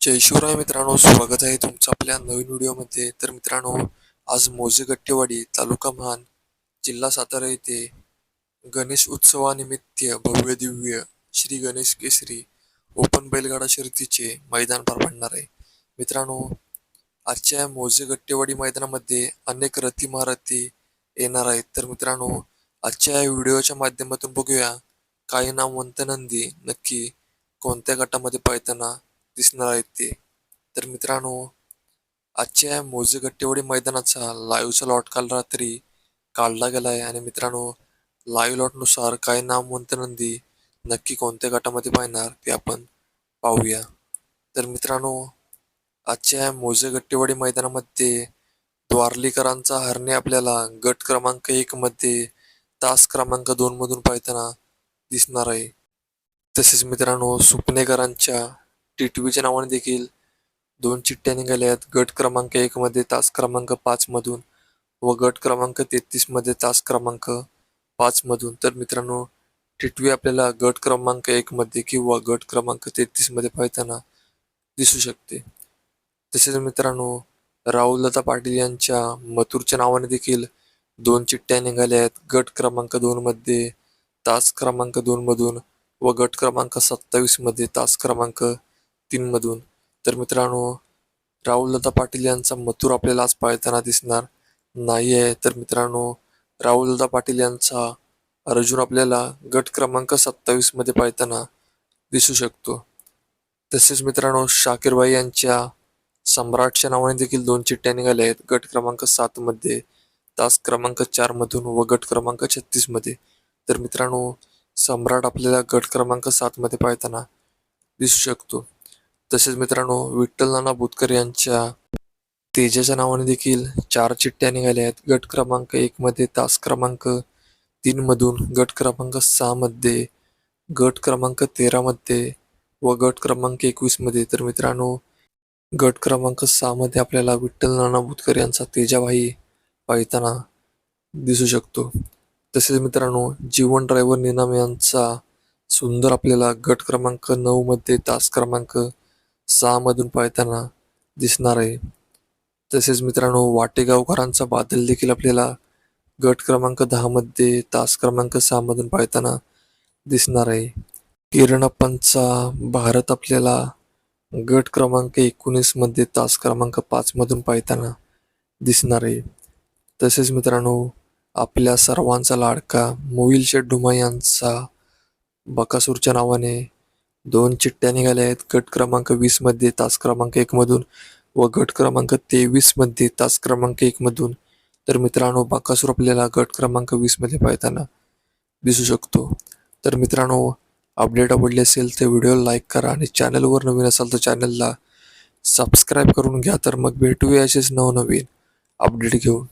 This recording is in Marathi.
जय शिवराय मित्रांनो स्वागत आहे तुमचं आपल्या नवीन व्हिडिओमध्ये. तर मित्रांनो आज मोजे गट्टेवाडी तालुका महान जिल्हा सातारा येथे गणेश उत्सवानिमित्त भव्य दिव्य श्री गणेश केसरी ओपन बैलगाडा शर्यतीचे मैदान पार पडणार आहे. मित्रांनो आजच्या या मोजे गट्टेवाडी मैदानामध्ये अनेक रथी महारथी येणार आहेत. तर मित्रांनो आजच्या या व्हिडिओच्या माध्यमातून बघूया काही नामवंत नंदी नक्की कोणत्या गटामध्ये पळताना दिसणार आहेत ते. तर मित्रांनो आजच्या मोजे गट्टेवडी मैदानाचा लाईव्हचा लॉट काल रात्री काढला गेला आहे आणि मित्रांनो लाईव्ह लॉटनुसार काही नामवंत नंदी नक्की कोणत्या गटामध्ये पाहणार ते आपण पाहूया. तर मित्रांनो आजच्या या मोजे गट्टेवाडी मैदानामध्ये द्वारलीकरांचा हरणे आपल्याला गट क्रमांक एकमध्ये तास क्रमांक दोनमधून पाहताना दिसणार आहे. तसेच मित्रांनो टी टिटवीच्या नावाने देखील दोन चिठ्ठ्या निघाल्या आहेत गट क्रमांक एकमध्ये तास क्रमांक पाचमधून व गट क्रमांक तेहतीसमध्ये तास क्रमांक पाचमधून तर मित्रांनो टिटवी आपल्याला गट क्रमांक एकमध्ये किंवा गट क्रमांक तेहतीसमध्ये पाहताना दिसू शकते. तसेच मित्रांनो राहुललता पाटील यांच्या मथुरच्या नावाने देखील दोन चिठ्ठ्या निघाल्या आहेत गट क्रमांक दोनमध्ये तास क्रमांक दोनमधून व गट क्रमांक सत्तावीसमध्ये तास क्रमांक तीनमधून तर मित्रांनो राहुललता पाटील यांचा मथुर आपल्याला आज पाळताना दिसणार नाही आहे तर मित्रांनो राहुललता पाटील यांचा अर्जुन आपल्याला गट क्रमांक सत्तावीसमध्ये पाळताना दिसू शकतो. तसेच मित्रांनो शाकीरबाई यांच्या सम्राटच्या नावाने देखील दोन चिठ्ठ्या निघाल्या आहेत. गट क्रमांक सातमध्ये तास क्रमांक चारमधून व गट क्रमांक छत्तीसमध्ये तर मित्रांनो सम्राट आपल्याला गट क्रमांक सातमध्ये पाळताना दिसू शकतो. तसेच मित्रांनो विठ्ठल नाना बुतकर यांच्या तेजाच्या नावाने देखील चार चिठ्ठ्या निघाल्या आहेत. गट क्रमांक एकमध्ये तास क्रमांक तीनमधून गट क्रमांक सहामध्ये गट क्रमांक तेरामध्ये व गट क्रमांक एकवीसमध्ये तर मित्रांनो गट क्रमांक सहामध्ये आपल्याला विठ्ठल नाना बुतकर यांचा तेजाभाई पाहिताना दिसू शकतो. तसेच मित्रांनो जीवन ड्रायव्हर निनाम यांचा सुंदर आपल्याला गट क्रमांक नऊमध्ये तास क्रमांक सहामधून पाळताना दिसणार आहे. तसेच मित्रांनो वाटेगावकरांचा बादल देखील आपल्याला गट क्रमांक दहामध्ये तास क्रमांक सहा मधून पाळताना दिसणार आहे. किरणप्पांचा भारत आपल्याला गट क्रमांक एकोणीसमध्ये तास क्रमांक पाचमधून पाळताना दिसणार आहे. तसेच मित्रांनो आपल्या सर्वांचा लाडका मोविल शेठ ढुमा यांचा बकासूरच्या नावाने दोन चिठ्ठ्या निघाल्या आहेत. गट क्रमांक वीसमध्ये तास क्रमांक एक मधून व गट क्रमांक तेवीसमध्ये तास क्रमांक एक मधून. तर मित्रांनो बाकासूर आपल्याला गट क्रमांक वीसमध्ये पाहताना दिसू शकतो. तर मित्रांनो अपडेट आवडली असेल तर व्हिडिओला लाईक करा आणि चॅनलवर नवीन असाल तर चॅनलला सबस्क्राईब करून घ्या. तर मग भेटूया असेच नवनवीन अपडेट घेऊन.